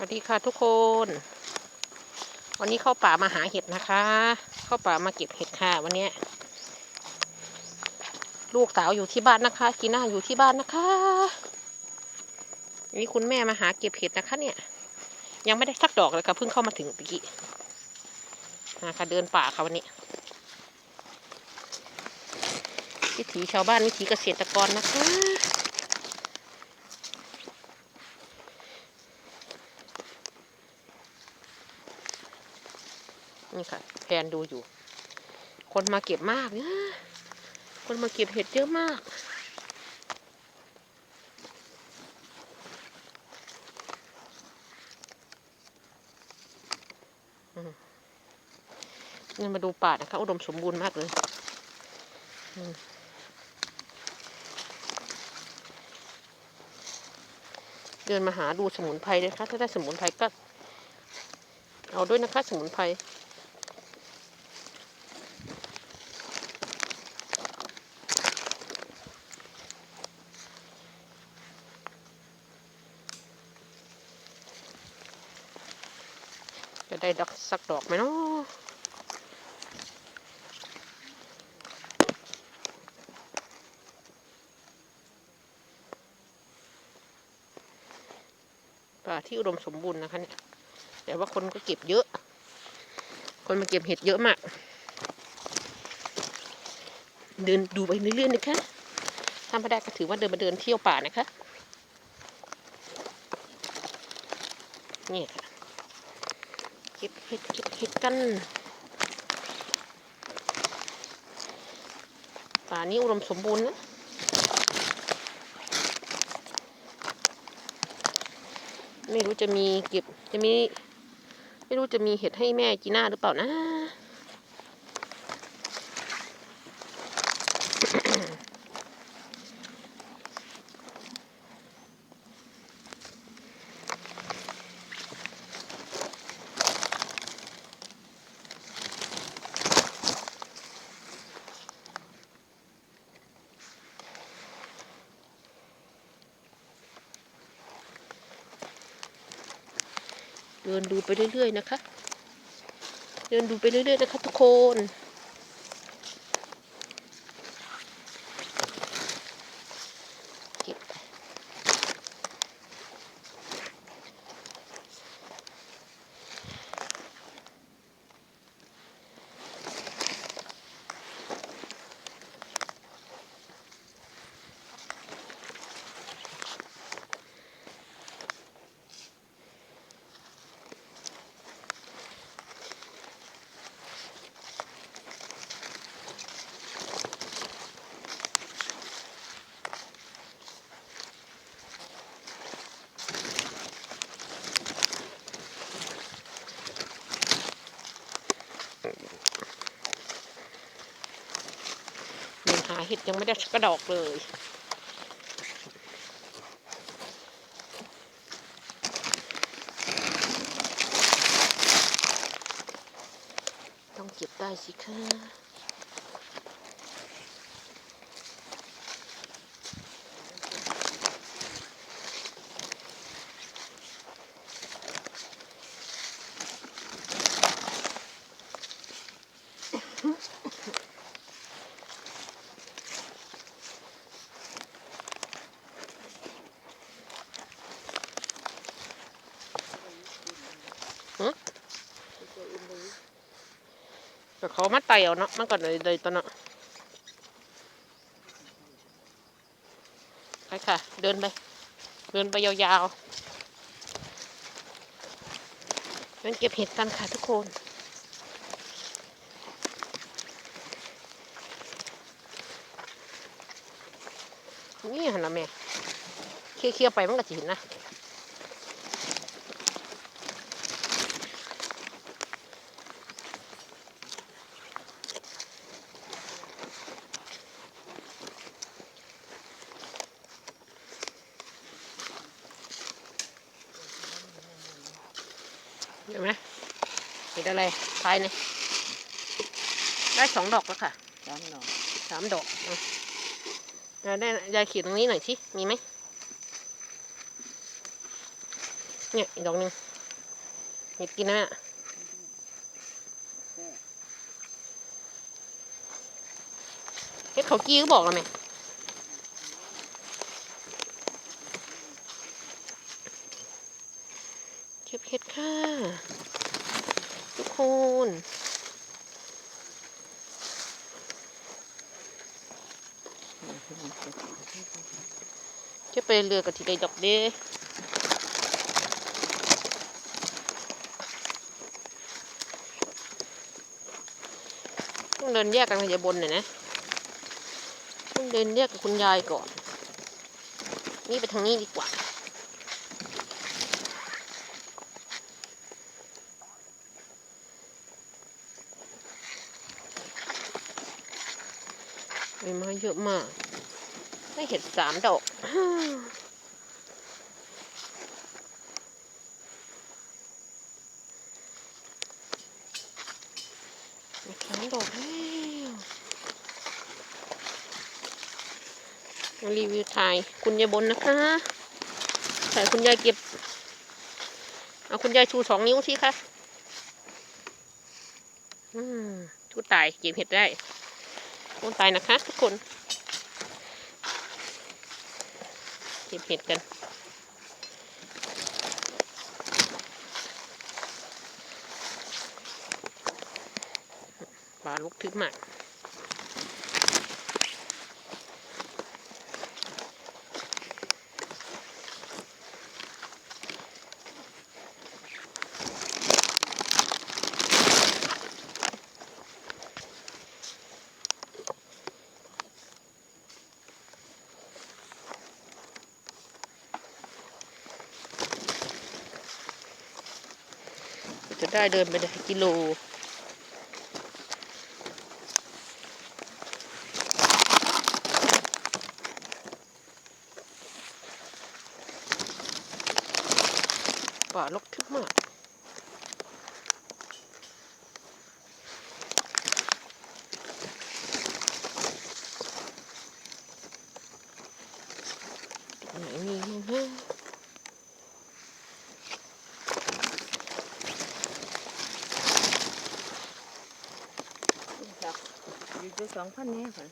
สวัสดีค่ะทุกคน วันนี้เข้าป่ามาหาเห็ดนะคะ เข้าป่ามาเก็บเห็ดค่ะ วันนี้ ลูกสาวอยู่ที่บ้านนะคะกีน่าอยู่ที่บ้านนะคะนี่คุณแม่มาหาเก็บเห็ดนะคะ เนี่ย ยังไม่ได้สักดอกเลยค่ะเพิ่งเข้ามาถึงเมื่อกี้นะคะเดินป่าค่ะวันนี้วิถีชาวบ้านวิถีเกษตรกรนะคะ นี่ค่ะแพนดูอยู่ คนมาเก็บมากนะคนมาเก็บเห็ดเยอะมากนี่มาดูป่านะคะ อุดมสมบูรณ์มากเลยเดินมาหาดูสมุนไพรเลยค่ะถ้าได้สมุนไพรก็เอาด้วยนะคะ สมุนไพร จะได้ดอกสักดอกไหมเนาะป่าที่อุดมสมบูรณ์นะคะเนี่ยแต่ว่าคนก็เก็บเยอะ คนมาเก็บเห็ดเยอะมาก เดินดูไปเรื่อยๆนะคะถ้าไม่ได้ก็ถือว่าเดินมาเดินเที่ยวป่านะคะนี่ค่ะ เก็บเห็ดเก็บเห็ดกัน ป่านี้อุดมสมบูรณ์นะไม่รู้จะมีเก็บจะมี ไม่รู้จะมีเห็ดให้แม่จีน่าหรือเปล่านะ เดินดูไปเรื่อยๆนะคะ เดินดูไปเรื่อยๆนะคะทุกคน เดินหาเห็ดยังไม่ได้กกระดอกเลย ต้องเก็บได้สิคะ แต่เขามาไต่เอาเนาะมันก็เลยเลยตัวเนาะไปค่ะ เดินไป เดินไปยาวๆเดินเก็บเห็ดกันค่ะทุกคนนี่หันนะแม่เคี่ยวๆไปมันก็จะเห็นนะ เห็นไหมเห็นอะไรภายในได้สองดอกแล้วค่ะสามหน่อสามดอกอะยายได้ยายขีดตรงนี้หน่อยสิมีไหมเนี่ยอีกดอกหนึ่งเห็ดกินนะเห็ดเขากี้ก็บอกแล้วไหม เก็บเห็ดค่ะ ทุกคนเก็บไปเรือกับที่ได้ดอกเด้ต้องเดินแยกกันกับยายบนหน่อยนะ ต้องเดินแยกกับคุณยายก่อน นี่ไปทางนี้ดีกว่า บไม้เยอะมาก ได้เห็ดสามดอกเห็ดสามดอกแล้วมรีวิวถ่ายคุณยายบนนะคะถ่ายคุณยายเก็บ เอาคุณยายชูสองนิ้วสิคะอืมชูตายเก็บเห็ดได้ ชูตายนะคะ ทุกคนเก็บเห็ดกันปลาลุกทึบมาก ได้เดินไปได้กิโลป่าลกทึบมากไหนมีมั้งฮะ อยู่ตัว สองพันแน่ค่ะ